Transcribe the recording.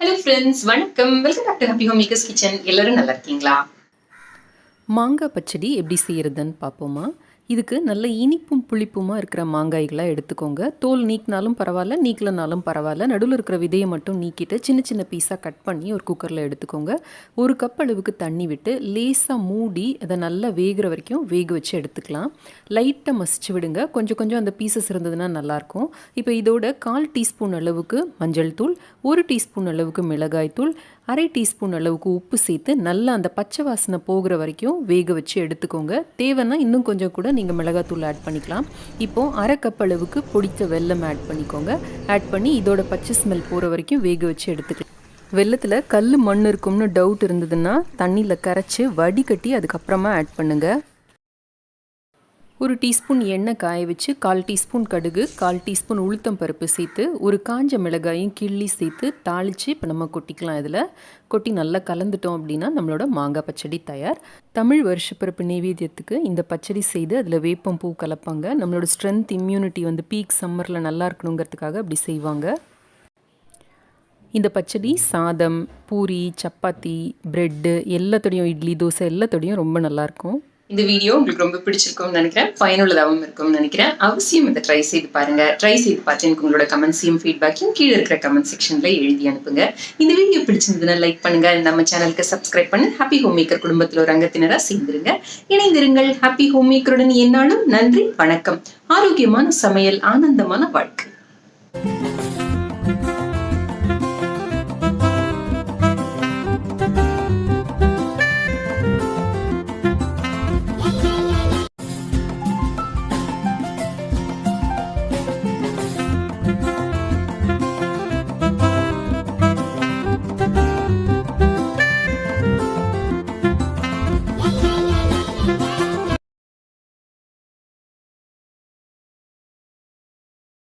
Hello friends வணக்கம். Welcome back to happy home makers kitchen எல்லாரும் நல்லா இருக்கீங்களா? மாங்காய் பச்சடி எப்படி செய்கிறதுன்னு பார்ப்போமா? இதுக்கு நல்ல இனிப்பும் புளிப்புமாக இருக்கிற மாங்காய்களாக எடுத்துக்கோங்க. தோல் நீக்கினாலும் பரவாயில்ல நீக்கலனாலும் பரவாயில்ல. நடுவில் இருக்கிற விதையை மட்டும் நீக்கிட்டு சின்ன சின்ன பீஸாக கட் பண்ணி ஒரு குக்கரில் எடுத்துக்கோங்க. ஒரு கப் அளவுக்கு தண்ணி விட்டு லேசாக மூடி அதை நல்லா வேகிற வரைக்கும் வேக வச்சு எடுத்துக்கலாம். லைட்டாக மசிச்சு விடுங்க. கொஞ்சம் கொஞ்சம் அந்த பீசஸ் இருந்ததுன்னா நல்லாயிருக்கும். இப்போ இதோட கால் டீஸ்பூன் அளவுக்கு மஞ்சள் தூள் ஒரு டீஸ்பூன் அளவுக்கு மிளகாய் தூள் அரை டீஸ்பூன் அளவுக்கு உப்பு சேர்த்து நல்லா அந்த பச்சை வாசனை போகிற வரைக்கும் வேக வச்சு எடுத்துக்கோங்க. தேவைன்னா இன்னும் கொஞ்சம் கூட நீங்கள் மிளகாத்தூள் ஆட் பண்ணிக்கலாம். இப்போது அரை கப் அளவுக்கு பொடித்த வெல்லம் ஆட் பண்ணிக்கோங்க. ஆட் பண்ணி இதோட பச்சை ஸ்மெல் போகிற வரைக்கும் வேக வச்சு எடுத்துக்கலாம். வெள்ளத்தில் கல் மண் இருக்கும்னு டவுட் இருந்ததுன்னா தண்ணியில் கரைச்சி வடிகட்டி அதுக்கப்புறமா ஆட் பண்ணுங்கள் ஒரு டீஸ்பூன் எண்ணெய் காய வச்சு கால் டீஸ்பூன் கடுகு கால் டீஸ்பூன் உளுத்தம் பருப்பு சேர்த்து ஒரு காஞ்ச மிளகாயும் கிள்ளி சேர்த்து தாளித்து இப்போ நம்ம கொட்டிக்கலாம் இதில். கொட்டி நல்லா கலந்துட்டோம் அப்படின்னா நம்மளோட மாங்காய் பச்சடி தயார். தமிழ் வருஷப்பிறப்பு நெய்வேத்தியத்துக்கு இந்த பச்சடி செய்து அதில் வேப்பம் பூ கலப்பாங்க. நம்மளோட ஸ்ட்ரென்த் இம்யூனிட்டி வந்து பீக் சம்மரில் நல்லா இருக்கணுங்கிறதுக்காக அப்படி செய்வாங்க. இந்த பச்சடி சாதம் பூரி சப்பாத்தி ப்ரெட்டு எல்லாத்தோடையும் இட்லி தோசை எல்லாத்தோடையும் ரொம்ப நல்லாயிருக்கும் இந்த வீடியோ உங்களுக்கு ரொம்ப பிடிச்சிருக்கும்னு நினைக்கிறேன். பயனுள்ளதாகவும் இருக்கும்னு நினைக்கிறேன். அவசியம் இதை ட்ரை செய்து பாருங்க. ட்ரை செய்து பார்த்து எனக்கு உங்களோட கமெண்ட்ஸையும் ஃபீட்பேக்கையும் கீழே இருக்கிற கமெண்ட் செக்ஷன்ல எழுதி அனுப்புங்க. இந்த வீடியோ பிடிச்சிருந்ததுன்னா லைக் பண்ணுங்க. நம்ம சேனலுக்கு சப்ஸ்கிரைப் பண்ணி. ஹாப்பி ஹோம் மேக்கர் குடும்பத்தில் ஒரு அங்கத்தினராக சேர்ந்துருங்க. இணைந்திருங்கள். ஹாப்பி ஹோம் மேக்கருடன் என்னாலும் நன்றி. வணக்கம். ஆரோக்கியமான சமையல். ஆனந்தமான வாழ்க்கை.